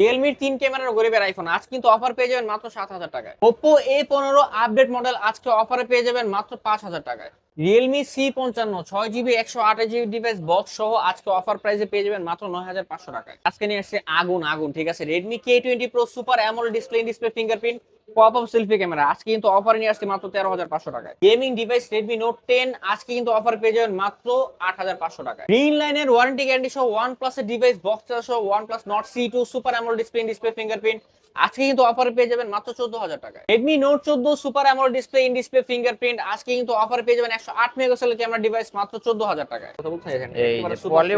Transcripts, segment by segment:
রিয়েলমির তিন ক্যামেরার গরিবের আইফোন আজ কিন্তু অফার পেয়ে যাবেন মাত্র সাত হাজার টাকায়। ওপো এ পনেরো আপডেট মডেল আজকে অফারে পেয়ে যাবেন মাত্র পাঁচ হাজার টাকায়। রিয়েলমি সি পঞ্চান্ন, ছয় জিবি একশো আঠাশ জিবি ডিভাইস বক্স সহ আজকে অফার প্রাইসে পেয়ে যাবেন মাত্র নয় হাজার পাঁচশো টাকায়। আজকে নিয়ে আসছে আগুন আগুন, ঠিক আছে? Redmi K twenty pro super AMOLED display display fingerprint pop up selfie camera আজকে কিন্তু অফারে নিয়ে আসছে মাত্র তেরো হাজার পাঁচশো টাকায়। Gaming device Redmi note ten আজকে কিন্তু অফার পেয়ে যাবেন মাত্র আট হাজার পাঁচশো টাকায়। গ্রিন লাইনের ওয়ারেন্টি গ্যারান্টি সহ ওয়ান প্লাসের ডিভাইস বক্স সহ one plus Nord CE two super AMOLED display display fingerprint আজকে কিন্তু অফারে পেয়ে যাবেন মাত্র চোদ্দ হাজার টাকায়। রেডমি নোট চোদ্দ super AMOLED display in display fingerprint আজকে কিন্তু অফারে পেয়ে যাবেন একশো আট মেগাপিক্সেল ক্যামেরা ডিভাইস মাত্র চোদ্দ হাজার টাকায়।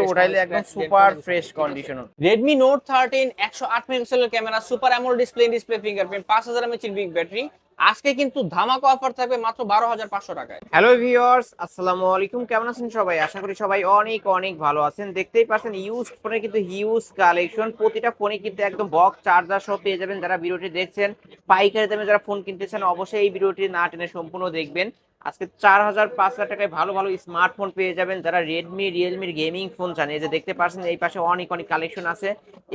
উঠাইলে একদম super fresh condition Redmi note thirteen একশো আট মেগাপিক্সেলের camera super AMOLED display display fingerprint পাঁচ হাজার এমএচির বিগ ব্যাটারি আজকে কিন্তু ধামাকা অফার থাকবে মাত্র বারো হাজার পাঁচশো টাকায়। হ্যালো ভিওর্স আসসালামু আলাইকুম। কেমন আছেন সবাই? আশা করি সবাই অনেক অনেক ভালো আছেন। দেখতেই পাচ্ছেন ইউজ ফোনে কিন্তু হিউজ কালেকশন প্রতিটা ফোনে কিন্তু একদম বক্স চার্জার সহ পেয়ে যাবেন যারা ভিডিওটি দেখছেন। পাইকারি দামে যারা ফোন কিনতেছেন, অবশ্যই এই ভিডিওটি না টেনে সম্পূর্ণ দেখবেন। আজকে চার হাজার পাঁচ হাজার টাকায় ভালো ভালো স্মার্টফোন পেয়ে যাবেন যারা রেডমি রিয়েলমির গেমিং ফোন চান। এই যে দেখতে পাচ্ছেন, এই পাশে অনেক অনেক কালেকশন আছে।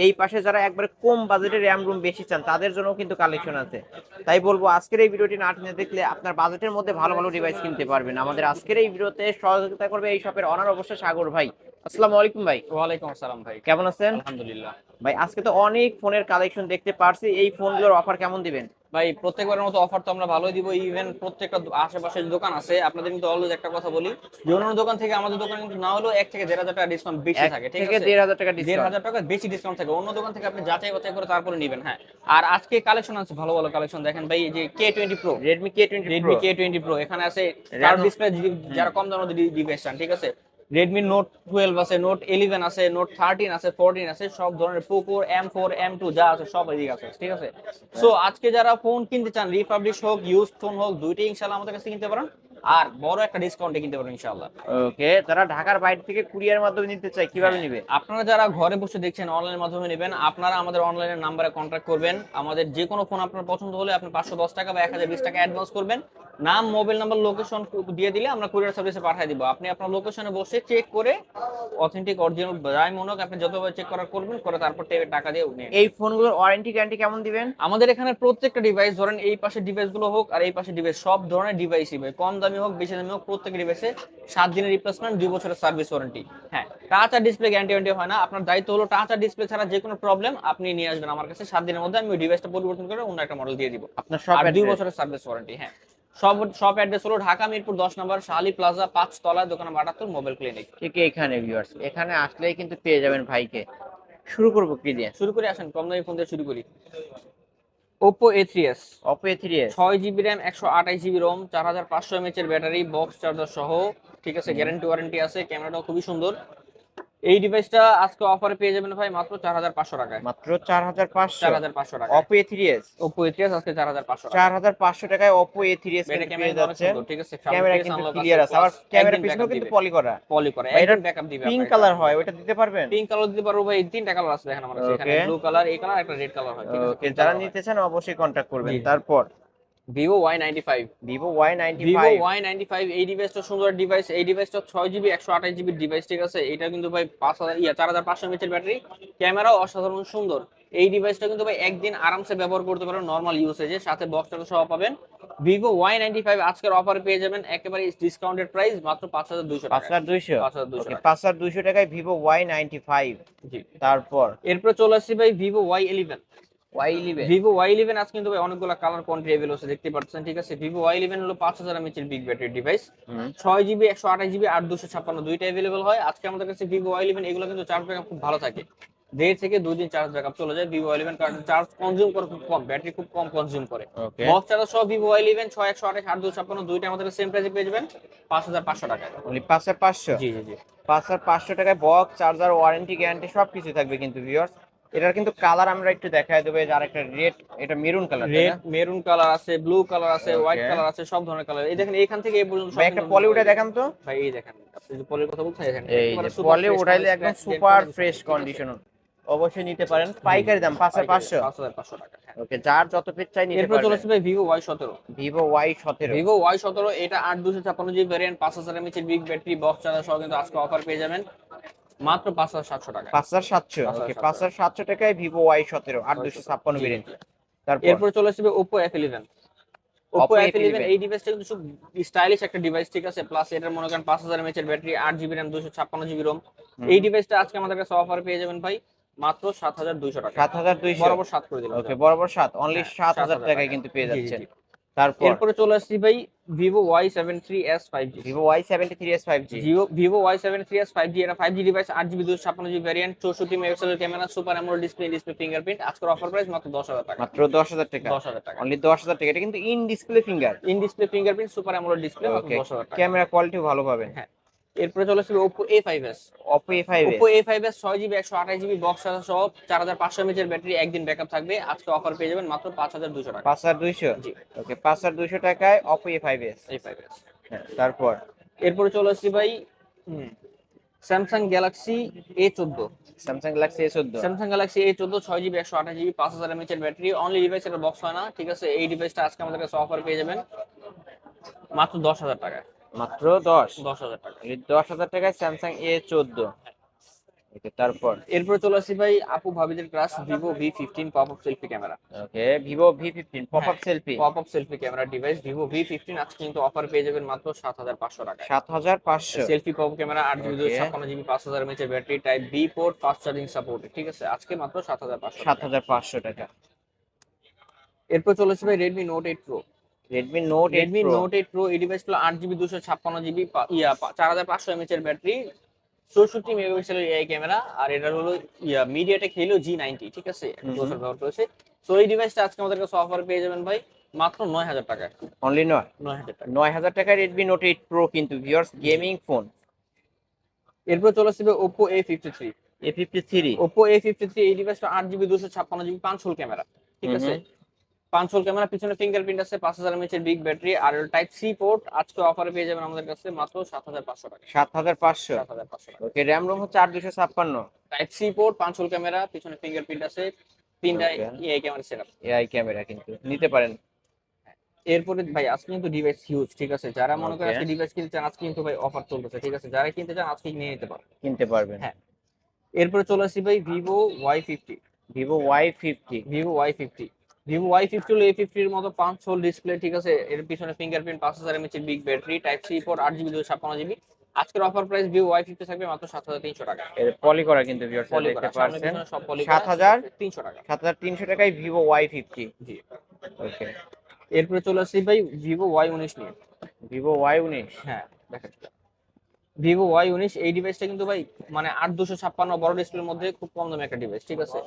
এই পাশে যারা একবারে কম বাজেটে র্যাম রুম বেশি চান, তাদের জন্য কিন্তু কালেকশন আছে। তাই বলব, আজকের এই ভিডিওটি না টেনে দেখলে আপনার বাজেটের মধ্যে ভালো ভালো ডিভাইস কিনতে পারবেন। আমাদের আজকের এই ভিডিওতে সহযোগিতা করবে এই শপের অনার অবশ্যই সাগর ভাই। আসসালামু আলাইকুম ভাই। ওয়ালাইকুম আসসালাম ভাই। কেমন আছেন? আলহামদুলিল্লাহ। ভাই আজকে তো অনেক ফোনের কালেকশন দেখতে পারছি। এই ফোনগুলোর অফার কেমন দিবেন? ভাই প্রত্যেকবারের মতো অফার তো আমরা ভালোই দিব। ইভেন প্রত্যেকটা দো- আশেপাশে দোকান আছে। আপনাদের কিন্তু অলওয়েজ একটা কথা বলি যে অন্যান্য দোকান থেকে আমাদের দোকানে কিন্তু না হলেও এক থেকে দেড় হাজার টাকা ডিসকাউন্ট বেশি থাকে ঠিক আছে? দেড় হাজার টাকা দেড় হাজার টাকা বেশি ডিসকাউন্ট থাকে। অন্য দোকান থেকে আপনি যাচাই বাছাই করে তারপরে নেবেন হ্যাঁ। আর আজকে কালেকশন আছে ভালো ভালো কালেকশন দেখেন ভাই যে K twenty pro Redmi K twenty Redmi K twenty pro এখানে আছে ডিসপ্লে যারা কম দামের ডিভাইস চান ঠিক আছে? রেডমি নোট টুয়েলভ আছে নোট ইলেভেন আছে নোট থার্টিন আছে ফোরটিন আছে, সব ধরনের Poco M four M two যা আছে সব এদিকে আছে, ঠিক আছে? সো আজকে যারা ফোন কিনতে চান রিপাবলিশ হোক ইউজ ফোন হোক, দুইটাই ইনশাল্লাহ আমাদের কাছে কিনতে পারেন আর বড় একটা ডিসকাউন্টে কিনতে পারেন ইনশাল্লাহ ওকে যারা ঢাকার বাইরে থেকে কুরিয়ার মাধ্যমে নিতে চায় কীভাবে নিবে? আপনারা যারা ঘরে বসে দেখছেন অনলাইনের মাধ্যমে নেবেন আপনারা আমাদের অনলাইনের নাম্বারে কন্ট্যাক্ট করবেন। আমাদের যে কোনো ফোন আপনার পছন্দ হলে আপনি পাঁচশো দশ টাকা বা এক হাজার বিশ টাকা অ্যাডভান্স করবেন। নাম মোবাইল নাম্বার লোকেশন দিয়ে দিলে আমরা কুরিয়ার সার্ভিসে পাঠিয়ে দিব। আপনি আপনার লোকেশনে বসে চেক করে অথেন্টিক অরিজিনাল যাই মনে হোক আপনি যতবার চেক করা করবেন করে তারপর টাকা দিয়ে নিয়ে এই ফোনগুলোর ওয়ারেন্টি গ্যারান্টি কেমন দিবেন? আমাদের এখানে প্রত্যেকটা ডিভাইস ধরেন এই পাশে ডিভাইসগুলো হোক আর এই পাশে ডিভাইস সব ধরনের ডিভাইসই ভাই কম দামি হোক বেশি দামি হোক প্রত্যেক ডিভাইসে সাত দিনের রিপ্লেসমেন্ট দুই বছরের সার্ভিস ওয়ারেন্টি হ্যাঁ টাচ আর ডিসপ্লে গ্যারান্টি ওয়ারেন্টি হয় না। আপনার দায়িত্ব হলো টাচ আর ডিসপ্লে ছাড়া যে কোনো প্রবলেম আপনি নিয়ে আসবেন আমার কাছে। সাত দিনের মধ্যে আমি ওই ডিভাইসটা পরিবর্তন করে অন্য একটা মডেল দিয়ে দিব। আপনার সব দুই বছরের সার্ভিস ওয়ারেন্টি হ্যাঁ। সব সব অ্যাড্রেস হলো ঢাকা মিরপুর দশ নম্বর শালি প্লাজা পাঁচ তলা দোকান আটাত্তর মোবাইল ক্লিনিক ঠিক এখানে ভিউয়ার্স এখানে আসলেই কিন্তু পেয়ে যাবেন ভাইকে। শুরু করব কি দিয়ে? শুরু করে আসেন কম দামি ফোন দিয়ে শুরু করি। Oppo A three S Oppo A three S ছয় জিবি র্যাম একশো আঠাশ জিবি রোম চার হাজার পাঁচশো এমএচ এর ব্যাটারি বক্স চার্জার সহ ঠিক আছে গ্যারান্টি ওয়ারেন্টি আছে ক্যামেরাটাও খুবই সুন্দর। এই ডিভাইসটা আজকে অফারে পেয়ে যাবেন ভাই মাত্র চার হাজার পাঁচশো টাকায়। মাত্র চার হাজার পাঁচশো। চার হাজার পাঁচশো টাকা ওপো এ থ্রি এস আজকে চার হাজার পাঁচশো টাকা চার হাজার পাঁচশো টাকায় অপো এ থ্রি এটা পেয়ে ক্যামেরা যাচ্ছে। ঠিক আছে? ক্যামেরা কিন্তু ক্লিয়ার আছে আবার ক্যামেরা পিছনেও কিন্তু পলি করা। পলি করা একদম ব্যাকআপ দিবে পিঙ্ক কালার হয় ওটা দিতে পারবেন? পিঙ্ক কালার দিতে পারব ভাই তিনটা কালার আছে দেখেন আমার কাছে। এখানে ব্লু কালার এই কালার একটা রেড কালার হয় ঠিক আছে? যারা নিতে চান অবশ্যই কন্ট্যাক্ট করবেন। তারপর Vivo Y ninety five Vivo Y ninety Vivo Y ninety five এই ডিভাইসটা সুন্দর ডিভাইস এই ডিভাইসটা ছয় জিবি একশো আঠাশ জিবি ডিভাইস ঠিক আছে? এটা কিন্তু ভাই পাঁচ হাজার ইয়া চার হাজার পাঁচশো এমএচের ব্যাটারি ক্যামেরাও অসাধারণ সুন্দর। এই ডিভাইসটা কিন্তু ভাই একদিন আরামসে ব্যবহার করতে পারেন নর্মাল ইউসেজে সাথে বক্স চার্জার সহ পাবেন। ভিভো ওয়াই নাইনটি ফাইভ আজকের অফারে পেয়ে যাবেন একেবারে ডিসকাউন্টেড প্রাইস মাত্র পাঁচ হাজার দুইশো পাঁচ হাজার দুইশো। পাঁচ হাজার ওকে পাঁচ হাজার দুইশো টাকায় Vivo Y ninety five G. তারপর? এরপর চলে আসছি ভাই Vivo Y eleven Vivo Y eleven আজ কিন্তু অনেকগুলো কালার কোয়ান্টিটি অ্যাভেলেবল আছে দেখতে পাচ্ছেন ঠিক আছে? ভিভো ওয়াই ইলেভেন হলো পাঁচ হাজার এমএচের বিগ ব্যাটারি ডিভাইস ছয় জিবি একশো আঠাশ জিবি আর দুশো ছাপ্পান্ন দুইটা অ্যাভেলেবল হয়। আজকে আমাদের কাছে ভিভো ওয়াই ইলেভেন এগুলো কিন্তু চার্জ ব্যাকআপ খুব ভালো থাকে। দেড় থেকে দুই দিন চার্জ ব্যাকআপ চলে যায়। ভিভো ইলেভেন কারণ চার্জ কনজিউম করে খুব কম ব্যাটারি খুব কম কনজিউম করে। বক্স চার্জার সহ ভিভো ওয়াই ইলেভেন ছয় একশো আঠাশ আট দুশো ছাপ্পান্ন দুইটা আমাদের সেম প্রাইসে পেয়ে যাবেন পাঁচ হাজার পাঁচশো পাঁচ হাজার পাঁচশো? জি জি জি। পাঁচ হাজার পাঁচশো টাকায় বক্স চার্জার ওয়ারেন্টি গ্যারান্টি সব কিছু থাকবে কিন্তু ভিউয়ার্স এটার কিন্তু কালার আমরা একটু দেখায় দেবো এই যে আরেকটা রেড এটা maroon colour red maroon colour আছে ব্লু কালার আছে হোয়াইট কালার আছে সব ধরনের কালার এই দেখেন এখান থেকে এই পর্যন্ত সব ভাই একটা পলিউডে দেখান তো। ভাই এই দেখেন আপনি যে পলির কথা বলছেন এখানে এই super উঠাইলে একদম সুপার ফ্রেশ কন্ডিশন অবশ্যই নিতে পারেন। পাইকারি দাম পাঁচ হাজার পাঁচশো। পাঁচ হাজার পাঁচশো টাকা হ্যাঁ। ওকে যার যত পিস চাই নিতে এরপর চলে আসবে ভাই ভিভো ওয়াই সতেরো। ভিভো ওয়াই সতেরো। ভিভো ওয়াই সতেরো এটা আট দুশো ছাপ্পান্ন জিবি ভ্যারিয়েন্ট পাঁচ হাজার mAh big battery box charger সহ কিন্তু আজকে অফার পেয়ে যাবেন। মাত্র পাঁচ হাজার সাতশো টাকা পাঁচ হাজার সাতশো 5700 ওকে পাঁচ হাজার সাতশো। টাকায় ভিভো ওয়াই সতেরো আট দুশো ছাপ্পান্ন জি, ভেরিয়েন্ট তারপর? এরপর চলে আসবে Oppo Oppo F F11 eleven এই ডিভাইসটা কিন্তু খুব স্টাইলিশ একটা ডিভাইস ঠিক আছে? প্লাস এটার মনে করেন পাঁচ হাজার এমএচ এর ব্যাটারি আট জিবি র্যাম দুশো ছাপ্পান্ন জিবি রোম। এই ডিভাইসটা আজকে আমাদের কাছে অফার পেয়ে যাবেন ভাই মাত্র সাত হাজার দুইশো টাকা সাত হাজার দুইশো। বরাবর সাত করে দিলাম ওকে বরাবর সাত অনলি হ্যাঁ, সাত হাজার 7,000 টাকায় কিন্তু পেয়ে যাচ্ছেন। তারপর? এরপরে চলে আসছি ভাই Vivo Y seven three S five G Vivo Y seventy three S five G Vivo Y seven three S five G এটা ফাইভ জি ডিভাইস আট জিবি দুশো ছাপ্পান্ন জিবি ভ্যারিয়েন্ট চৌষট্টি মেগাপিক্সেলের camera super AMOLED display display fingerprint আজকের offer price মাত্র দশ হাজার টাকা। মাত্র দশ হাজার টাকা? দশ হাজার টাকা। অনলি দশ হাজার টাকা। এটা কিন্তু in display finger in display fingerprint super AMOLED display মাত্র দশ হাজার টাকা। ক্যামেরা কোয়ালিটি ভালো পাবেন। হ্যাঁ। এরপরে চলে আসবে Oppo A five S Oppo A five Oppo A five S ছয় জিবি একশো আঠাশ জিবি বক্স সহ চার হাজার পাঁচশো এমএচ এর ব্যাটারি একদিন ব্যাকআপ থাকবে। আজকে অফার পেয়ে যাবেন মাত্র পাঁচ হাজার দুশো টাকা। পাঁচ হাজার দুইশো? জি। ওকে পাঁচ হাজার দুইশো টাকায় Oppo A five S A five S তারপর? এরপরে চলে আসছি ভাই স্যামসাং গ্যালাক্সি এ চোদ্দ। স্যামসাং গ্যালাক্সি এ চোদ্দ। স্যামসাং গ্যালাক্সি এ চোদ্দ ছয় জিবি একশো আঠাশ জিবি পাঁচ হাজার এমএচ এর ব্যাটারি অনলি ডিভাইস এটা বক্স হয় না ঠিক আছে? এই ডিভাইসটা আজকে আমাদের কাছে অফার পেয়ে যাবেন। মাত্র দশ হাজার টাকা মাত্র দশ। দশ হাজার টাকা। দশ হাজার টাকায় স্যামসাং এ চোদ্দ। তারপর? এরপরে চলে আসছি ভাই আপু ভাবিদের crush Vivo V fifteen pop up selfie camera okay Vivo V fifteen pop up selfie pop up selfie camera device Vivo V fifteen আজকে কিন্তু অফার পেয়ে যাবেন মাত্র সাত হাজার পাঁচশো টাকা সাত হাজার পাঁচশো। সেলফি পপ ক্যামেরা আট জিবি দুশো ছাপ্পান্ন জিবি পাঁচ হাজার mAh battery type B port fast charging support ঠিক আছে আজকে মাত্র সাত হাজার পাঁচশো সাত হাজার পাঁচশো টাকা। এরপর চলে আসছে ভাই Redmi note eight pro Redmi note Redmi note eight pro এই ডিভাইসগুলো আট জিবি দুশো ছাপ্পান্ন জিবি ইয়া চার হাজার পাঁচশো এমএচ এর ব্যাটারি চৌষট্টি মেগাপিক্সেলের এআই ক্যামেরা আর এটা হলো yeah MediaTek Helio G ninety ঠিক আছে। প্রসেসর ব্যবহার করেছে। তো এই ডিভাইসটা আজকে আমাদের কাছে অফার পেয়ে যাবেন ভাই মাত্র নয় হাজার টাকায়। অনলি নয়? নয় হাজার টাকা নয় হাজার টাকায় রেডমি নোট এইট প্রো কিন্তু ভিউয়ার্স গেমিং ফোন এরপর চলে আসবে Oppo A fifty three A fifty three Oppo A fifty three এই ডিভাইসটা আট জিবি দুশো ছাপ্পান্ন জিবি পাঁচ হোল ক্যামেরা ঠিক আছে? পাঁচ হোল ক্যামেরা পিছনে ফিঙ্গারপ্রিন্ট আছে পাঁচ হাজার এমএচ এর বিগ ব্যাটারি আর টাইপ সি পোর্ট আজকে অফারে পেয়ে যাবেন আমাদের কাছে মাত্র সাত হাজার পাঁচশো টাকা। সাত হাজার পাঁচশো? সাত হাজার পাঁচশো টাকা। ওকে র্যাম রোম হচ্ছে আট দুশো ছাপ্পান্ন। টাইপ সি পোর্ট পাঁচ হোল ক্যামেরা পিছনে ফিঙ্গারপ্রিন্ট আছে তিনটা AI camera setup AI camera কিন্তু নিতে পারেন। এরপরে ভাই আজকে কিন্তু ডিভাইস হিউজ ঠিক আছে? যারা মনে করেন Okay. আজকে ডিভাইস কিনতে চান আজকে কিন্তু ভাই অফার চলতেছে ঠিক আছে? যারা কিনতে চান আজকে নিয়ে নিতে পারেন কিনতে পারবেন। হ্যাঁ। এরপরে চলে আসি ভাই Vivo Y fifty Vivo Y fifty Vivo Y fifty Vivo Y fifty হলো এ ফিফটির মতো পাঁচ হোল ডিসপ্লে ঠিক আছে? এর পিছনে ফিঙ্গারপ্রিন্ট পাঁচ হাজার mAh big battery type C port আট জিবি দুশো ছাপ্পান্ন জিবি আজকের offer price Vivo Y fifty থাকবে মাত্র সাত হাজার তিনশো টাকা। এর পলি করা কিন্তু ভিউয়ার্স পলি দেখতে পারছেন। পলি 7,000 তিনশো টাকা। সাত হাজার তিনশো টাকায় ভিভো ওয়াই ফিফটি জি। ওকে এরপরে চলে আসছি ভাই ভিভো ওয়াই উনিশ নিয়ে। ভিভো ওয়াই উনিশ। হ্যাঁ দেখেন ভিভো ওয়াই উনিশ এই ডিভাইসটা কিন্তু ভাই মানে আট দুশো ছাপ্পান্ন বড় ডিসপ্লের মধ্যে খুব কম দামে একটা ডিভাইস ঠিক আছে?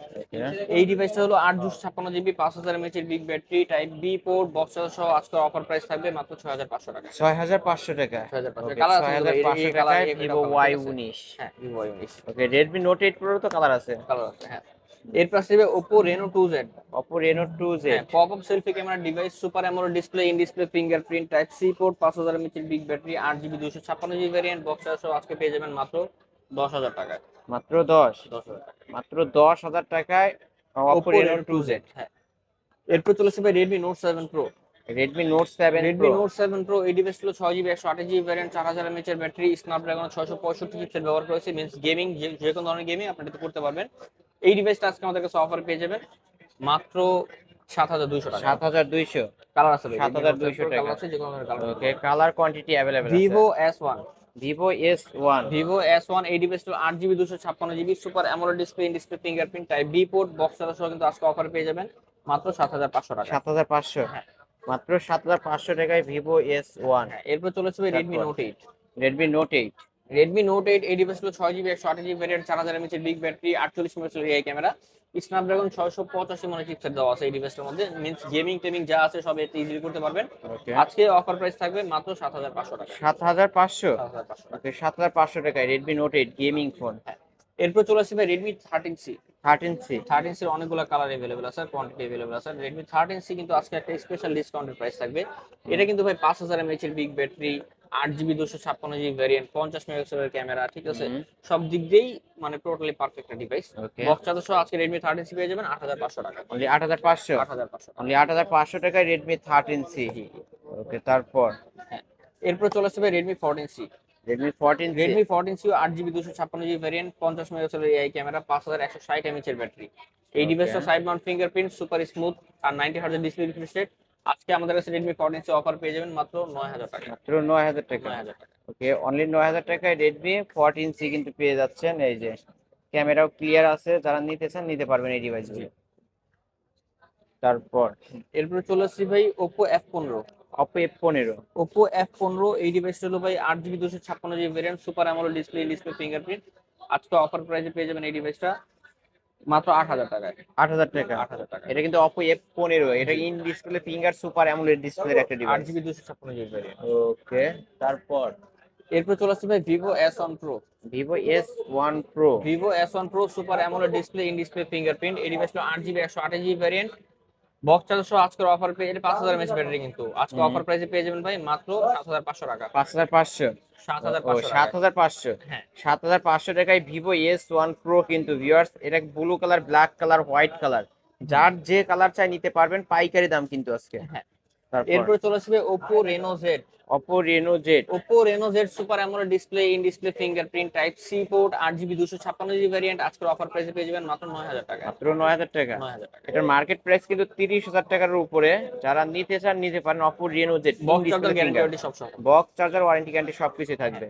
এই ডিভাইসটা হলো আট দুশো ছাপ্পান্ন জিবি পাঁচ হাজার এমএচ এর big battery type B port box সহ আজকের অফার প্রাইস থাকবে মাত্র ছয় হাজার পাঁচশো টাকা। ছয় হাজার পাঁচশো টাকা। ছয় হাজার পাঁচশো ছয় আছে হাজার পাঁচশো টাকায় ভিভো ওয়াই উনিশ। হ্যাঁ ভিভো ওয়াই উনিশ। Okay Redmi Note eight Pro তো কালার আছে। কালার আছে হ্যাঁ। এরপর আসবে Oppo Reno two Z Oppo Reno two Z pop up selfie camera device super AMOLED display in display fingerprint type C port পাঁচ হাজার mAh big battery আট GB variant box সহ আজকে পেয়ে যাবেন মাত্র দশ হাজার টাকায়। মাত্র দশ? দশ হাজার মাত্র দশ হাজার টাকায় Oppo Oppo Reno Reno two Z হ্যাঁ। এরপর চলে আসবে Redmi Note seven Pro Redmi Note seven Redmi Note seven Pro এই ডিভাইস হলো ছয় জিবি একশো আঠাশ জিবি ভ্যারিয়েন্ট চার হাজার এমএচ এর ব্যাটারি স্ন্যাপড্রাগন ছয়শো পঁয়ষট্টি চিপসেট ব্যবহার করেছে। মিনস গেমিং যে কোনো ধরনের গেমিং আপনি এটা করতে পারবেন। এই ডিভাইসটা আজকে আমাদের কাছে অফার পেয়ে যাবেন মাত্র সাত হাজার দুইশো টাকা। সাত হাজার দুইশো। কালার আছে 7,200 টাকা। কালার আছে যে কোনো colour okay colour quantity available Vivo S one Vivo S one Vivo S one এই ডিভাইসটা আট জিবি দুশো ছাপ্পান্ন GB super AMOLED display in display fingerprint type B port box সহ কিন্তু আজকে অফার পেয়ে যাবেন মাত্র সাত হাজার পাঁচশো টাকা সাত হাজার পাঁচশো। হ্যাঁ। মাত্র সাত হাজার পাঁচশো টাকায় ভিভো এস ওয়ান এরপর চলে আসবে Redmi? Note eight Redmi Note eight Redmi Note eight এই ডিভাইস হলো ছয় জিবি একশো আঠাশ জিবি ভ্যারিয়েন্ট চার হাজার এমএচের বিগ ব্যাটারি আটচল্লিশ মেগাপিক্সেল এআই ক্যামেরা স্ন্যাপড্রাগন ছয়শো পঁচাশি মনে চিপসেট দেওয়া আছে এই ডিভাইসটার মধ্যে। মিনস গেমিং টেমিং যা আছে সব এতে ইজিলি করতে পারবেন। আজকে অফার প্রাইস থাকবে মাত্র সাত হাজার পাঁচশো টাকা। সাত হাজার পাঁচশো? সাত হাজার পাঁচশো টাকায় Redmi Note eight gaming phone এরপর চলে আসবে Redmi thirteen C thirteen C thirteen সির অনেকগুলো কালার এভেলেবেল আছে কোয়ান্টিটি এভেলেবেল আছে। রেডমি থার্টিন সি কিন্তু আজকে একটা স্পেশাল ডিসকাউন্টের প্রাইস থাকবে। এটা কিন্তু ভাই পাঁচ হাজার এমএচ এর বিগ ব্যাটারি আট জিবি দুশো ছাপ্পান্ন জিবি ভ্যারিয়েন্ট পঞ্চাশ মেগাপিক্সেলের ক্যামেরা ঠিক আছে? সব দিক দিয়েই মানে টোটালি পারফেক্ট একটা ডিভাইস বক্স চার্জার আজকে রেডমি থার্টিন সি পেয়ে যাবেন আট হাজার পাঁচশো টাকা। অনলি আট হাজার পাঁচশো? আট হাজার পাঁচশো অনলি আট হাজার পাঁচশো টাকায় রেডমি থার্টিন সি ওকে তারপর? এরপর চলে আসবে Redmi fourteen C Redmi fourteen Redmi fourteen CO আট জিবি দুশো ছাপ্পান্ন জিবি ভ্যারিয়েন্ট পঞ্চাশ মেগাপিক্সেলের এআই ক্যামেরা পাঁচ হাজার একশো ষাট এমএচ এর ব্যাটারি এই. ডিভাইসটা side mount fingerprint super smooth আর নাইনটি হাজার ডিসপ্লে রিফ্রেশ রেট আজকে আমাদের কাছে রেডমি ফোরটিন সি অফার পেয়ে যাবেন মাত্র নয় হাজার টাকা। মাত্র নয় হাজার টাকা। নয় হাজার টাকা। ওকে অনলি নয় হাজার টাকায় রেডমি ফোরটিন সি কিন্তু পেয়ে যাচ্ছেন। এই যে ক্যামেরাও ক্লিয়ার আছে যারা নিতে চান নিতে পারবেন এই ডিভাইসগুলো তারপর এরপরে চলে আসছি ভাই ওপো এফ পনেরো। অপো এফ পনেরো। ওপো এফ পনেরো এই ডিভাইসটা হলো ভাই আট জিবি দুশো ছাপ্পান্ন GB variant super AMOLED display display fingerprint আজকে অফার প্রাইসে পেয়ে যাবেন এই ডিভাইসটা মাত্র আট হাজার টাকায়। আট হাজার টাকা। আট হাজার টাকা এটা কিন্তু অপো এফ পনেরো এটা in display finger super AMOLED ডিসপ্লের একটা আট ডিভাইস জিবি দুশো ছাপ্পান্ন জিবি ভ্যারিয়েন্ট ওকে তারপর? এরপর চলে আসছে ভাই Vivo S one Pro Vivo S one Pro Vivo S one Pro super AMOLED display in display fingerprint এই ডিভাইসটা আট জিবি একশো আঠাশ জিবি ভ্যারিয়েন্ট বক্স আজকের অফার পেয়ে এটা পাঁচ হাজার এমএচ ব্যাটারি কিন্তু। আজকে অফার প্রাইসে পেয়ে যাবেন ভাই মাত্র সাত হাজার পাঁচশো টাকা। পাঁচ হাজার পাঁচশো। সাত হাজার পাঁচশো সাত হাজার পাঁচশো। হ্যাঁ। সাত হাজার পাঁচশো টাকায় ভিভো এস ওয়ান প্রো কিন্তু ভিউয়ার্স এটা blue colour black colour white colour যার যে কালার চাই নিতে পারবেন পাইকারি দাম কিন্তু আজকে। হ্যাঁ। তারপর? এরপরে চলে আসবে Oppo Reno Z Oppo Reno Z Oppo Reno Z super AMOLED display in display fingerprint type C port আট জিবি দুশো ছাপ্পান্ন জিবি ভ্যারিয়েন্ট আজকের অফার প্রাইসে পেয়ে যাবেন মাত্র নয় হাজার টাকা। মাত্র নয় হাজার টাকা। নয় হাজার টাকা। এটার মার্কেট প্রাইস কিন্তু তিরিশ হাজার টাকার উপরে। যারা নিতে চান নিতে পারেন Oppo Reno Z box charger guarantee সব সহ বক্স চার্জার ওয়ারেন্টি গ্যারান্টি সবকিছু থাকবে।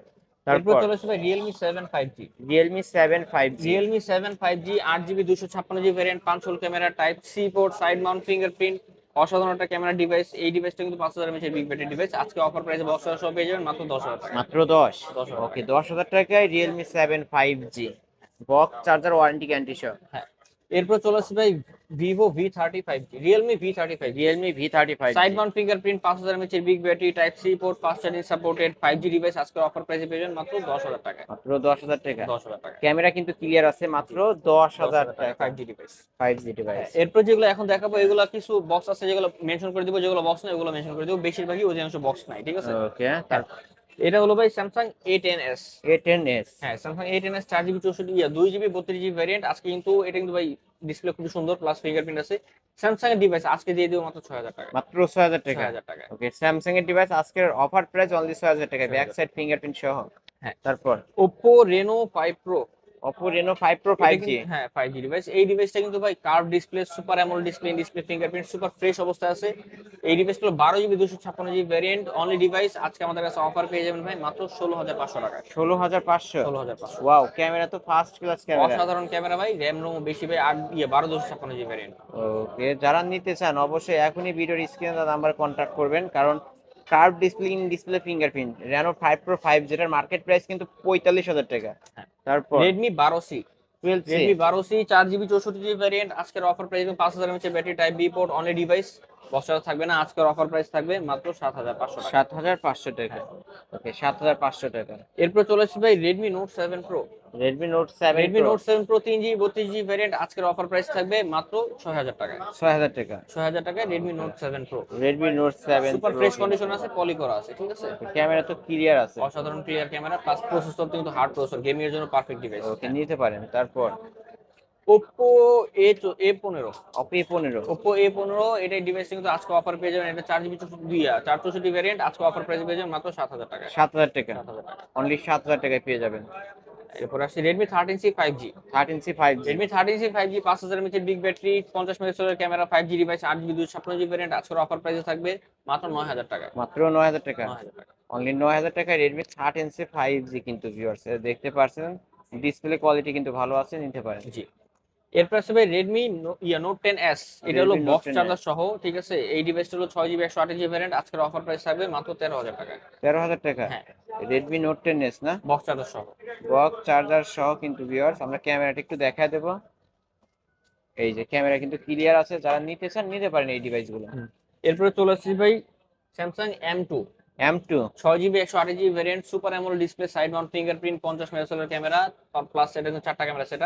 তারপর তারপর? চলে আসবে Realme seven five G Realme seven five G Realme seven five G আট জিবি দুশো ছাপ্পান্ন জিবি ভ্যারিয়েন্ট পাঁচ camera type C port side mount fingerprint অসাধারণ একটা ক্যামেরা ডিভাইস এই ডিভাইসটা কিন্তু পাঁচ হাজার এমএচের বিগ ব্যাটারি ডিভাইস আজকে অফার প্রাইসে বক্স সহ পেয়ে যাবেন মাত্র দশ হাজার মাত্র দশ? দশ ওকে দশ হাজার টাকায় Realme seven five G box charger warranty guarantee সহ হ্যাঁ। এরপর চলে আসছে ভাই Vivo V thirty five Realme V thirty five Realme V thirty five side mount fingerprint পাঁচ হাজার এমএচের big battery type C port fast charging supported five G device আজকে offer প্রাইসে পেয়ে মাত্র দশ হাজার টাকা। মাত্র দশ হাজার টাকা। দশ হাজার টাকা। ক্যামেরা কিন্তু ক্লিয়ার আছে মাত্র দশ হাজার টাকা five G device five G device এরপর যেগুলো এখন দেখাবো এগুলো কিছু বক্স আছে যেগুলো মেনশন করে দিব যেগুলো বক্স না এগুলো মেনশন করে দিব। বেশিরভাগই অধিকাংশ বক্স নাই ঠিক আছে? ওকে এটা হলো ভাই Samsung A ten S A ten S হ্যাঁ স্যামসাং এ টেন এস চার জিবি চৌষট্টি ইয়া দুই জিবি বত্রিশ জিবি ভ্যারিয়েন্ট আজকে কিন্তু এটা কিন্তু ভাই ডিসপ্লে খুবই সুন্দর প্লাস ফিঙ্গারপ্রিন্ট আছে। স্যামসাং এর ডিভাইস আজকে দিয়ে দিব মাত্র ছয় হাজার টাকা। মাত্র ছয় হাজার টাকা। হাজার টাকা। ওকে স্যামসাং এর ডিভাইস আজকের অফার প্রাইস অনলি ছয় হাজার টাকা। ব্যাক সাইড ফিঙ্গারপ্রিন্ট সহ। হ্যাঁ। তারপর? Oppo Reno five Pro Oppo Reno five Pro five G হ্যাঁ ফাইভ জি ডিভাইস এই ডিভাইসটা কিন্তু ভাই curve display super AMOLED display display fingerprint super fresh অবস্থায় আছে। এই ডিভাইসটা হলো বারো জিবি দুশো ছাপ্পান্ন জিবি ভ্যারিয়েন্ট অনলি ডিভাইস আজকে আমাদের কাছে অফার পেয়ে যাবেন ভাই মাত্র ষোলো হাজার পাঁচশো টাকা ষোলো হাজার পাঁচশো। ষোলো হাজার পাঁচশো। ওয়াও ক্যামেরা তো ফার্স্ট ক্লাস ক্যামেরা অসাধারণ ক্যামেরা ভাই র্যাম রোম বেশি ভাই আট ইয়ে বারো দুশো ছাপ্পান্ন জিবি ভ্যারিয়েন্ট ওকে যারা নিতে চান অবশ্যই এখনই ভিডিওর স্ক্রিনে নাম্বার কন্ট্যাক্ট করবেন কারণ curve display in display fingerprint Reno five Pro five যেটার মার্কেট প্রাইস কিন্তু পঁয়তাল্লিশ হাজার টাকা। হ্যাঁ। তারপর? রেডমি বারো সি রেডমি বারো সি চার জিবি চৌষট্টি জিবি ভ্যারিয়েন্ট আজকের অফার প্রাইস পাঁচ হাজার এমএচের battery type B port only device বছর থাকবে না আজকের অফার প্রাইস থাকবে মাত্র সাত হাজার পাঁচশো টাকা। সাত হাজার পাঁচশো টাকা। ওকে সাত হাজার পাঁচশো টাকা। এরপর চলে আসছে ভাই Redmi Note seven Pro Redmi Note seven Redmi Note seven Pro তিন জিবি বত্রিশ জিবি ভ্যারিয়েন্ট আজকের অফার প্রাইস থাকবে মাত্র ছয় হাজার টাকা। ছয় হাজার টাকা। ছয় হাজার টাকায় Redmi Note seven Pro Redmi Note seven super fresh condition আছে পলি করা আছে ঠিক আছে? ক্যামেরা তো ক্লিয়ার আছে। অসাধারণ ক্লিয়ার ক্যামেরা প্লাস প্রসেসর কিন্তু হার্ড প্রসেসর গেমিং এর জন্য পারফেক্ট ডিভাইস ওকে নিতে পারেন তারপর? ওপো এ এ পনেরো। অপো এ পনেরো। ওপো এ পনেরো এটা ডিভাইস কিন্তু আজকে অফার পেয়ে যাবেন এটা চার জিবি চৌষট্টি চার চৌষট্টি ভ্যারিয়েন্ট আজকে অফার প্রাইস পেয়ে যাবেন মাত্র সাত হাজার টাকা সাত হাজার টাকা। সাত হাজার টাকা। অনলি সাত হাজার টাকায় পেয়ে যাবেন। এরপর আসছে Redmi thirteen C five G thirteen C five Redmi thirteen C five G পাঁচ হাজার এমএচের বিগ ব্যাটারি পঞ্চাশ মেগাপিক্সেলের ক্যামেরা ফাইভ জি ডিভাইস আট জিবি দুশো ছাপ্পান্ন জিবি ভ্যারিয়েন্ট আজকের অফার প্রাইসে থাকবে মাত্র নয় হাজার টাকা। মাত্র নয় হাজার টাকা। নয় হাজার টাকা। অনলি নয় হাজার টাকায় Redmi thirteen C five G কিন্তু ভিউয়ার্স দেখতে পারছেন ডিসপ্লে কোয়ালিটি কিন্তু ভালো আছে নিতে পারেন। জি। এরপর আসছে ভাই রেডমি ইয়া নোট টেন এস এটা হলো বক্স 10S চার্জার সহ ঠিক আছে? এই ডিভাইসটা হলো ছয় জিবি একশো আঠাশ জিবি ভ্যারিয়েন্ট আজকের অফার প্রাইস থাকবে মাত্র তেরো হাজার টাকা তেরো হাজার টাকা? হ্যাঁ। রেডমি নোট টেন এস না? বক্স চার্জার সহ। বক্স চার্জার সহ কিন্তু ভিউয়ার্স আমরা ক্যামেরাটা একটু দেখায় দেবো। এই যে ক্যামেরা কিন্তু ক্লিয়ার আছে যারা নিতে চান নিতে পারেন এই ডিভাইসগুলো এরপরে চলে আসছি ভাই Samsung M two M two ছয় জিবি একশো আঠাশ GB variant super AMOLED display side mount fingerprint পঞ্চাশ মেগাপিক্সেলের ক্যামেরা প্লাস সেটা কিন্তু চারটা ক্যামেরা সেট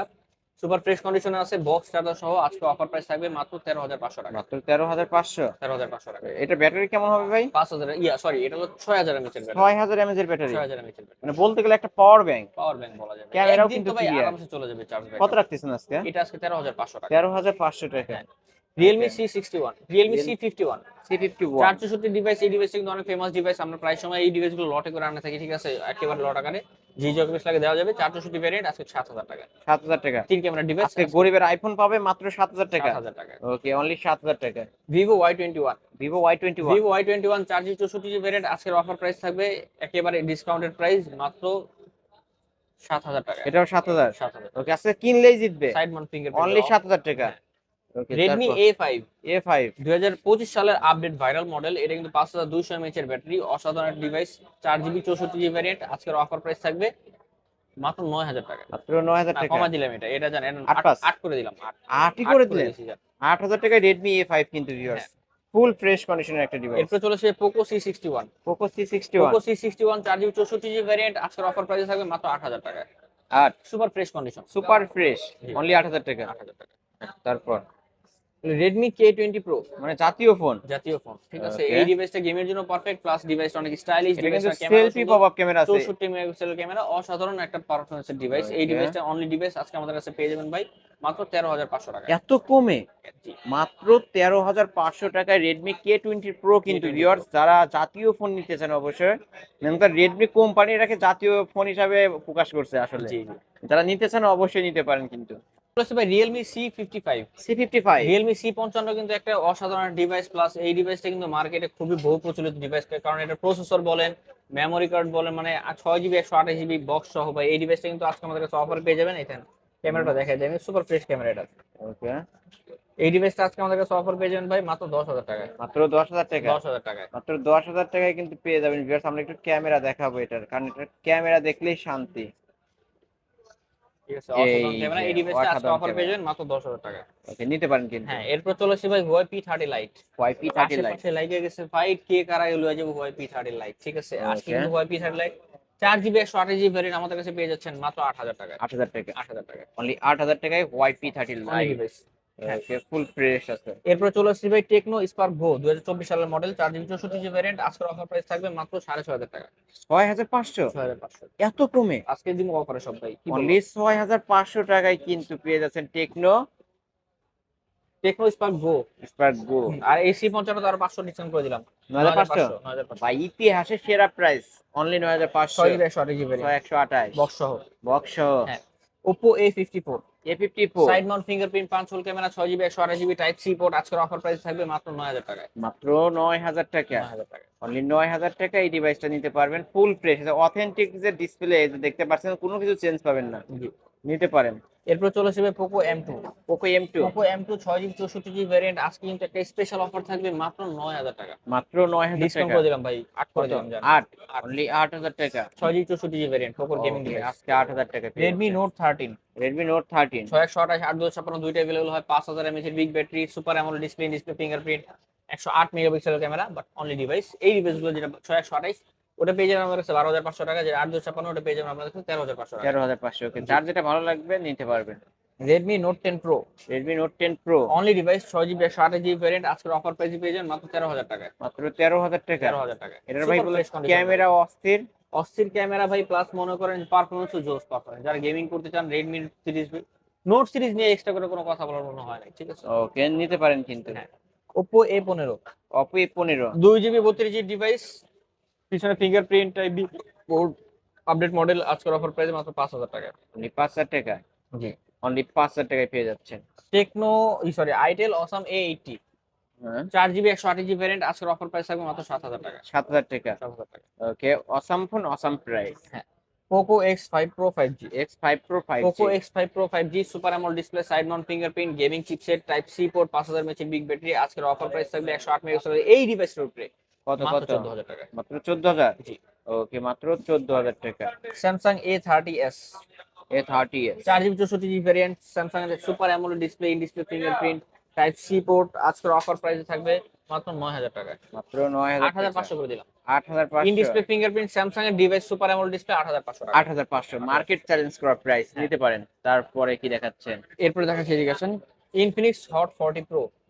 সুপার ফ্রেশ কন্ডিশনে আছে বক্স চার্জার সহ আজকে অফার প্রাইস থাকবে মাত্র তেরো হাজার পাঁচশো টাকা। মাত্র তেরো হাজার পাঁচশো? তেরো হাজার পাঁচশো টাকা। এটা ব্যাটারি কেমন হবে ভাই? পাঁচ হাজার ইয়া সরি এটা হলো ছয় হাজার এমএচের ব্যাটারি। ছয় হাজার এমএজ এর ব্যাটারি। ছয় হাজার এমএচের মানে বলতে গেলে একটা পাওয়ার ব্যাংক পাওয়ার ব্যাংক বলা যায় ক্যামেরাও কিন্তু ভাই আরামসে চলে যাবে চার্জ ব্যাটারি কত রাখতেছেন আজকে? এটা আজকে তেরো হাজার পাঁচশো টাকা। তেরো হাজার পাঁচশো টাকা। হ্যাঁ। Realme. C sixty one Realme C fifty one C fifty one চার চৌষট্টি ডিভাইস এই ডিভাইসটা কিন্তু অনেক ফেমাস ডিভাইস আমরা প্রায় সময় এই ডিভাইসগুলো লটে করে আনা থাকি ঠিক আছে? একেবারে লট আকারে। জি জগবেশ লাগে দেওয়া যাবে। চার চৌষট্টি ভ্যারিয়েন্ট আজকে সাত হাজার টাকা। সাত হাজার টাকা। তিন ক্যামেরা ডিভাইস আজকে গরিবের আইফোন পাবে মাত্র সাত হাজার টাকা। হাজার টাকা। ওকে অনলি সাত হাজার টাকা। Vivo Y twenty one Vivo Y twenty one Vivo Y twenty one চার জি চৌষট্টি জি ভ্যারিয়েন্ট আজকের অফার প্রাইস থাকবে একেবারে ডিসকাউন্টেড প্রাইস মাত্র সাত হাজার টাকা। এটাও সাত হাজার। সাত হাজার। ওকে আজকে কিনলেই জিতবে। সাইড মাউন্ট ফিঙ্গার অনলি সাত হাজার টাকা। Okay Redmi A five A five দুই হাজার পঁচিশ সালের আপডেট ভাইরাল মডেল এটা কিন্তু পাঁচ হাজার দুইশো এমএচ এর ব্যাটারি অসাধারণ ডিভাইস চার জিবি চৌষট্টি জি ভ্যারিয়েন্ট আজকের অফার প্রাইস থাকবে মাত্র নয় হাজার টাকা। মাত্র নয় হাজার না, টাকা। কমা দিলাম এটা এটা জানেন আট করে দিলাম আট আটই আট করে দিলেন? দিয়েছি, জান। আট হাজার টাকায় রেডমি এ ফাইভ কিন্তু ভিউয়ার্স ফুল ফ্রেশ কন্ডিশনের একটা ডিভাইস এরপর চলেছে Poco C sixty one Poco C sixty one Poco C sixty one চার জিবি চৌষট্টি জি ভ্যারিয়েন্ট আজকের অফার প্রাইস থাকবে মাত্র আট হাজার টাকা আট। Super fresh condition super fresh only আট হাজার টাকা। আট হাজার টাকা। তারপর? রেডমি কে টোয়েন্টি প্রো মানে জাতীয় ফোন জাতীয় ফোন ঠিক আছে. এই ডিভাইসটা গেমের জন্য পারফেক্ট প্লাস ডিভাইসটা অনেক স্টাইলিশ ডিভাইসটা সেলফি পপ আপ ক্যামেরা আছে। চৌষট্টি মেগাপিক্সেলের ক্যামেরা অসাধারণ একটা পারফরমেন্সের ডিভাইস এই. ডিভাইসটা অনলি ডিভাইস আজকে আমাদের কাছে পেয়ে যাবেন ভাই মাত্র তেরো হাজার পাঁচশো টাকা এত কমে? মাত্র তেরো হাজার পাঁচশো টাকায় রেডমি কে টোয়েন্টি প্রো কিন্তু K20 ভিউয়ার্স যারা জাতীয় ফোন নিতে চান অবশ্যই রেডমি কোম্পানি এটাকে জাতীয় ফোন হিসাবে প্রকাশ করছে আসলে। যারা নিতে চান অবশ্যই নিতে পারেন কিন্তু। Realme C fifty five C fifty five Realme C পঞ্চান্ন কিন্তু একটা অসাধারণ ডিভাইস প্লাস এই ডিভাইসটা কিন্তু মার্কেটে খুবই বহু প্রচলিত ডিভাইস কারণ এটা প্রসেসর বলেন মেমোরি কার্ড বলেন মানে ছয় জিবি একশো আঠাশ জিবি বক্স সহ ভাই এই ডিভাইসটা কিন্তু আজকে আমাদের কাছে অফার পেয়ে যাবেন। এখানে ক্যামেরাটা দেখা যায় সুপার ফ্রেশ ক্যামেরা এটা ওকে এই ডিভাইসটা আজকে আমাদের কাছে অফার পেয়ে যাবেন ভাই মাত্র দশ হাজার টাকায়। মাত্র দশ হাজার টাকা দশ হাজার টাকায়। মাত্র দশ হাজার টাকায় কিন্তু পেয়ে যাবেন ভিউয়ার্স আমরা একটু ক্যামেরা দেখাবো এটার কারণ এটার ক্যামেরা দেখলেই শান্তি। ঠিক আছে অসাধারণ ক্যামেরা এই ডিভাইসটা আজকে অফার পেয়ে যাবেন মাত্র দশ হাজার ওকে নিতে পারেন কিন্তু। হ্যাঁ এরপর চলে আসছে ভাই thirty lite Y P thirty lite আশেপাশে লাইকে গেছে ফাইট কে কারা লয়ে যাব পি থার্টি লাইট ঠিক আছে? আজকে. কিন্তু পি থার্টি লাইট চার জিবি একশো আঠাশ জিবি ভ্যারিয়েন্ট আমাদের কাছে পেয়ে যাচ্ছেন মাত্র আট হাজার টাকা আট হাজার টাকা। আট হাজার টাকা অনলি আট হাজার টাকায় ওয়াইপি থার্টি অনেক ডিভাইস হ্যাঁ। ফুল ফ্রেশ আছে। এরপর চলে আসছে ভাই টেকনো স্পার্ক সালের মডেল চার জিবি চৌষট্টি জিবি ভ্যারিয়েন্ট আজকের অফার প্রাইস থাকবে মাত্র সাড়ে ছয় হাজার টাকা। ছয় হাজার পাঁচশো? ছয় হাজার পাঁচশো। এত কমে? আজকে দিব অফারে সব ভাই অনলি ছয় হাজার পাঁচশো টাকায় কিন্তু পেয়ে যাচ্ছেন টেকনো টেকনো স্পার্ক ভো স্পার্ক গো আর এই সি পঞ্চান্ন তো আরও পাঁচশো ডিসকাউন্ট করে দিলাম। নয় হাজার পাঁচশো? বা সেরা প্রাইস অনলি নয় হাজার পাঁচশো। একশো আঠাশ। বক্স সহ। বক্স সহ। Oppo A fifty four A fifty four side mount fingerprint পাঁচ হোল ক্যামেরা ছয় জিবি একশো আঠাশ জিবি টাইপ সি পোর্ট আজকের অফার প্রাইস থাকবে মাত্র নয় হাজার টাকায়। মাত্র নয় হাজার টাকা। অনলি এই ডিভাইসটা নিতে পারবেন ফুল ফ্রেশ অথেন্টিক যে ডিসপ্লে দেখতে পাচ্ছেন কোনো কিছু চেঞ্জ পাবেন না। নিতে পারেন। এরপর চলে আসবে Poco M two Poco M two Poco M two ছয় জিবি চৌষট্টি জিবি ভ্যারিয়েন্ট আজকে কিন্তু একটা স্পেশাল অফার থাকবে মাত্র নয় হাজার টাকা। মাত্র নয় হাজার ডিসকাউন্ট করে দিলাম ভাই আট করে দিলাম আট। অনলি আট হাজার টাকা। ছয় জিবি চৌষট্টি GB variant Poco gaming device আজকে আট হাজার টাকা Redmi Note thirteen Redmi Note thirteen ছয় একশো আঠাশ আট দুশো ছাপ্পান্ন দুইটা অ্যাভেলেবল হয় পাঁচ হাজার এমএচ এর big battery super AMOLED display display fingerprint একশো আট মেগাপিক্সেলের ক্যামেরা বাট অনলি ডিভাইস এই ডিভাইসগুলো যেটা ছয় একশো আঠাইশ ওটা পেয়ে যাবেন আমাদের কাছে বারো হাজার পাঁচশো টাকা যেটা আট দুশো ওটা পেয়ে যাবেন আপনার কাছে তেরো হাজার পাঁচশো তেরো হাজার পাঁচশো ওকে। যার যেটা ভালো লাগবে নিতে পারবেন। Redmi Note ten Pro Redmi Note ten Pro only device ছয় জিবি একশো আঠাশ জিবি ভ্যারিয়েন্ট আজকের অফার প্রাইসে পেয়ে যাবেন মাত্র তেরো হাজার টাকায়। মাত্র তেরো হাজার টাকা। তেরো হাজার টাকা এটার ভাই ক্যামেরা অস্থির। অস্থির ক্যামেরা ভাই প্লাস মনে করেন পারফরমেন্সও জোস পারফরমেন্স যারা গেমিং করতে চান রেডমি সিরিজ নোট সিরিজ নিয়ে এক্সট্রা করে কোনো কথা বলার মনে হয় না ঠিক আছে? ওকে নিতে পারেন কিন্তু। হ্যাঁ। ওপো এ পনেরো। অপো এ পনেরো। দুই জিবি বত্রিশ জিবি ডিভাইস পিছনে fingerprint type board update model আজকের অফার প্রাইস মাত্র পাঁচ হাজার টাকা অনলি পাঁচ হাজার টাকা জি। অনলি পাঁচ হাজার টাকায় পেয়ে যাচ্ছেন। Tecno sorry itel awesome A eighty হ্যাঁ। চার জিবি একশো আঠাশ জিবি ভ্যারিয়েন্ট আজকের অফার প্রাইস থাকবে মাত্র সাত হাজার টাকা সাত হাজার টাকা। সাত হাজার টাকা okay awesome phone awesome price Poco X five pro five G X five pro five Poco X five pro five G super AMOLED display side mount fingerprint gaming chipset type C port পাঁচ হাজার মেচের big battery আজকের offer price থাকবে একশো আট megapixel এই ডিভাইসের উপরে। কত চোদ্দ হাজার টাকা। মাত্র চোদ্দ হাজার? জি। ওকে মাত্র চোদ্দ হাজার টাকা। Samsung A thirty S A thirty S চার জিবি চৌষট্টি জিবি ভ্যারিয়েন্ট স্যামসাং এর super AMOLED display in display fingerprint type C port আজকের অফার প্রাইসে থাকবে মাত্র নয় হাজার টাকা মাত্র নয় আট হাজার হাজার পাঁচশো করে দিলাম। আট হাজার ইন ডিসপ্লে ফিঙ্গারপ্রিন্ট স্যামসাং এর ডিভাইস সুপার অ্যামোলেড ডিসপ্লে আট হাজার পাঁচশো টাকা। আট হাজার পাঁচশো। মার্কেট চ্যালেঞ্জ করা প্রাইস। নিতে পারেন। তারপরে কি দেখাচ্ছেন? এরপরে দেখাচ্ছি এদিকেছেন Infinix hot forty pro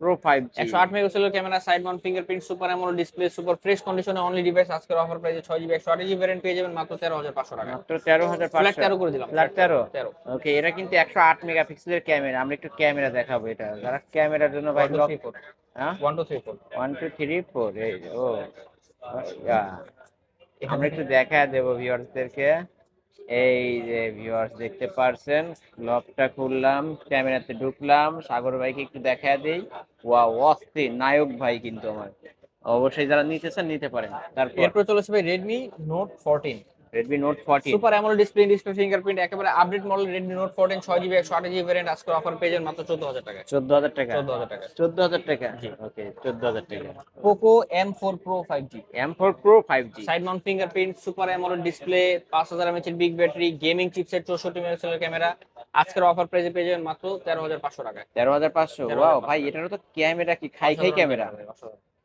pro five G pro five G একশো আট মেগাপিক্সেলের camera side mount fingerprint super AMOLED display super fresh কন্ডিশনে অনলি ডিভাইস আজকের অফার প্রাইসে ছয় জিবি একশো আট জিবি ভ্যারিয়েন্ট পেয়ে যাবেন মাত্র তেরো হাজার পাঁচশো টাকা। মাত্র তেরো হাজার ফ্ল্যাট পাঁচশো তেরো করে দিলাম ফ্ল্যাট তেরো? তেরো। ওকে এটা কিন্তু একশো আট মেগাপিক্সেলের ক্যামেরা আমরা একটু ক্যামেরা দেখাবো এটা। যারা ক্যামেরার জন্য ভাই ফোর হ্যাঁ? One two three four one two three four এই যে, ও। আমরা একটু দেখা দেব ভিউয়ার্সদেরকে এই যে ভিউয়ার্স দেখতে পারছেন, লকটা খুললাম, ক্যামেরাতে ঢুকলাম, সাগর ভাইকে একটু দেখা দেই। ওয়া অস্থি নায়ক ভাই কিন্তু আমার। অবশ্যই যারা নিতে চান, নিতে পারেন। তারপর? এরপর ভাই Redmi note fourteen Redmi note forty super AMOLED display display fingerprint একেবারে update model Redmi note fourteen ছয় জিবি একশো আট জিবি ভ্যারিয়েন্ট আজকে অফার পেয়ে যাবেন মাত্র চোদ্দ হাজার টাকা চোদ্দ হাজার টাকা। চোদ্দ হাজার টাকা চোদ্দ হাজার টাকা? জি। ওকে চোদ্দ হাজার টাকা। Poco M four pro five G M four pro five G side mount fingerprint super AMOLED display পাঁচ হাজার এমএচ এর বিগ ব্যাটারি গেমিং চিপসেট চৌষট্টি মেগাপিক্সেলের ক্যামেরা আজকের অফার প্রাইসে পেয়ে যাবেন মাত্র তেরো হাজার পাঁচশো টাকায়। তেরো হাজার পাঁচশো। 13,500 ওয়াও ভাই এটারও তো ক্যামেরা কি? খাই খাই ক্যামেরা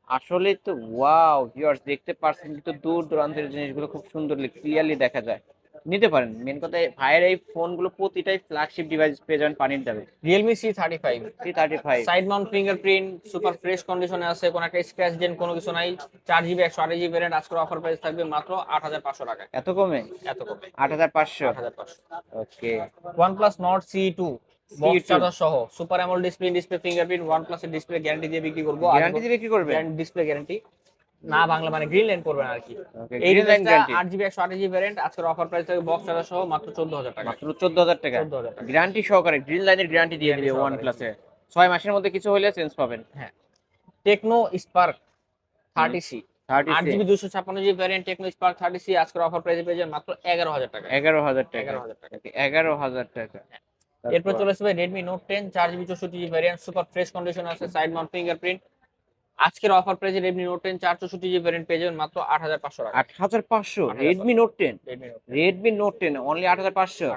আসলে তো ওয়াও ভিউয়ার্স দেখতে পারছেন কিন্তু দূর দূরান্তের জিনিসগুলো খুব সুন্দর ক্লিয়ারলি দেখা যায়। নিতে পারেন। মেন কথা ভাইয়ের এই ফোনগুলো প্রতিটাই ফ্ল্যাগশিপ ডিভাইস পেয়ে যাবেন পানির দামে। Realme C thirty five three thirty five side mount fingerprint super fresh কন্ডিশনে আছে কোনো একটা স্ক্র্যাচ জেন কোনো কিছু নাই। চার জিবি একশো আট জিবি আজকের অফার প্রাইস থাকবে মাত্র আট হাজার পাঁচশো টাকায়। এত কমে? এত কমে। আট হাজার পাঁচশো? আট হাজার পাঁচশো। Okay one plus Nord C two C2 charger সহ super AMOLED display display fingerprint প্লাসের ডিসপ্লে গ্যারান্টি দিয়ে বিক্রি করব। গ্যারান্টি দিয়ে বিক্রি করবেন ডিসপ্লে গ্যারান্টি না বাংলা মানে গ্রিন লাইন করবেন আর কি। এই লাইন গ্যারান্টি ভ্যারিয়েন্ট আজকের অফার প্রাইস থাকবে বক্স চার্জার সহ মাত্র চোদ্দ হাজার টাকা। মাত্র চোদ্দ হাজার টাকা। গ্যারান্টি সহকারে গ্রিন লাইনের গ্যারান্টি দিয়ে দিবে। প্লাসে ছয় মাসের মধ্যে কিছু হলে চেঞ্জ পাবেন। Tecno Spark thirty C thirty আট জিবি দুশো ছাপ্পান্ন GB variant Tecno Spark thirty C আজকের অফার প্রাইসে পেয়ে যাবেন মাত্র এগারো হাজার টাকা। এগারো হাজার টাকা। এগারো হাজার টাকা। এগারো হাজার টাকা। এরপর চলে আসবে রেডমি নোট টেন চার জিবি চৌষট্টি GB variant super fresh condition আছে সাইড মাউন্ট ফিঙ্গারপ্রিন্ট আজকের অফার প্রাইসে রেডমি নোট টেন চার চৌষট্টি জিবি ভ্যারিয়েন্ট পেয়ে যাবেন মাত্র আট হাজার পাঁচশো টাকা। আট হাজার পাঁচশো? 8,500 Redmi note ten Redmi note ten only আট হাজার পাঁচশো?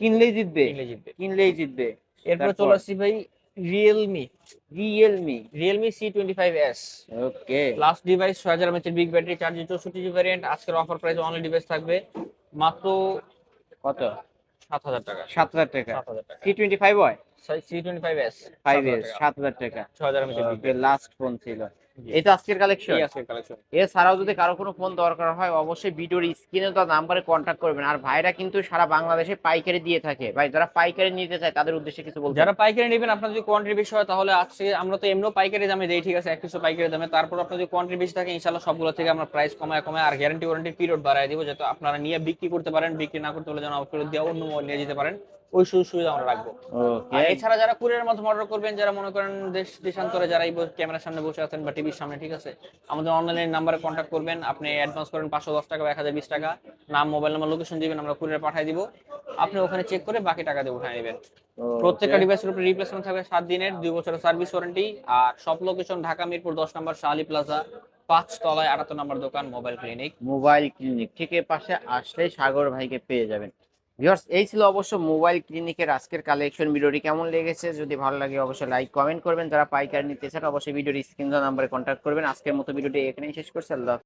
কিনলেই জিতবে? কিনলে জিতবে। কিনলেই জিতবে। এরপর চলে আসছি ভাই Realme Realme Realme C twenty five S okay last device ছয় হাজার এমএচের বিগ ব্যাটারি চার জিবি চৌষট্টি জিবি ভ্যারিয়েন্ট আজকের অফার প্রাইস অনলি ডিভাইস থাকবে মাত্র কত? সাত হাজার টাকা। সাত হাজার টাকা। সাত হাজার টাকা। সি টোয়েন্টি ফাইভ হয় sorry twenty five S five S সাত হাজার টাকা। ছয় হাজার মধ্যে লাস্ট ফোন ছিল। তো আজকের কালেকশন এছাড়াও যদি কারও কোনো ফোন দরকার হয় অবশ্যই ভিডিওর স্ক্রিনে তো নাম্বারে কন্ট্যাক্ট করবেন। আর ভাইরা কিন্তু সারা বাংলাদেশে পাইকারি দিয়ে থাকে। ভাই যারা পাইকারি নিতে চায় তাদের উদ্দেশ্যে কিছু বলতে যারা পাইকারি নেবেন আপনার যদি কোয়ান্টিটি বেশি হয় তাহলে আজকে আমরা তো এমনিও পাইকারি দামে দেই ঠিক আছে? এক কিছু পাইকারি দামে। তারপর আপনার যদি কোয়ান্টিটি বেশি থাকে ইনশাল্লাহ সবগুলো থেকে আমরা প্রাইস কমায় কমায় আর গ্যারান্টি ওয়ারেন্টি পিরিয়ড বাড়ায় দিব যাতে আপনারা নিয়ে বিক্রি করতে পারেন বিক্রি না করতে হলে যেন ফেরত দিয়ে অন্য মোবাইল নিয়ে যেতে পারেন। ওই সুযোগ সুবিধা আমরা রাখব। এছাড়া যারা কুরিয়ারের মাধ্যমে অর্ডার করবেন যারা মনে করেন দেশ দেশান্তরে যারা এই ক্যামেরার সামনে বসে আছেন বা টিভির সামনে ঠিক আছে? আমাদের অনলাইন নাম্বারে কন্ট্যাক্ট করবেন। আপনি অ্যাডভান্স করেন পাঁচশো দশ টাকা বা এক হাজার বিশ টাকা। নাম মোবাইল নাম্বার লোকেশন দিবেন আমরা কুরিয়ার পাঠিয়ে দিব। আপনি ওখানে চেক করে বাকি টাকা দিয়ে উঠায় নেবেন। প্রত্যেকটা ডিভাইসের উপরে রিপ্লেসমেন্ট থাকবে সাত দিনের দুই বছরের সার্ভিস ওয়ারেন্টি আর সব লোকেশন ঢাকা মিরপুর দশ নম্বর শাহালি প্লাজা পাঁচ তলায় আটাত্তর নম্বর দোকান মোবাইল ক্লিনিক মোবাইল ক্লিনিক ঠিক এর পাশে আসলেই সাগর ভাইকে পেয়ে যাবেন। ভিউয়ার্স, এই ছিল অবশ্য মোবাইল ক্লিনিকের আজকের কালেকশন ভিডিওটি কেমন লেগেছে? যদি ভালো লাগে, অবশ্যই লাইক কমেন্ট করবেন। যারা পাইকার নিতে চান, অবশ্যই ভিডিওর স্ক্রিন নাম্বারে কন্ট্যাক্ট করবেন। আজকের মতো ভিডিওটি এখানেই শেষ করছি। আল্লাহ।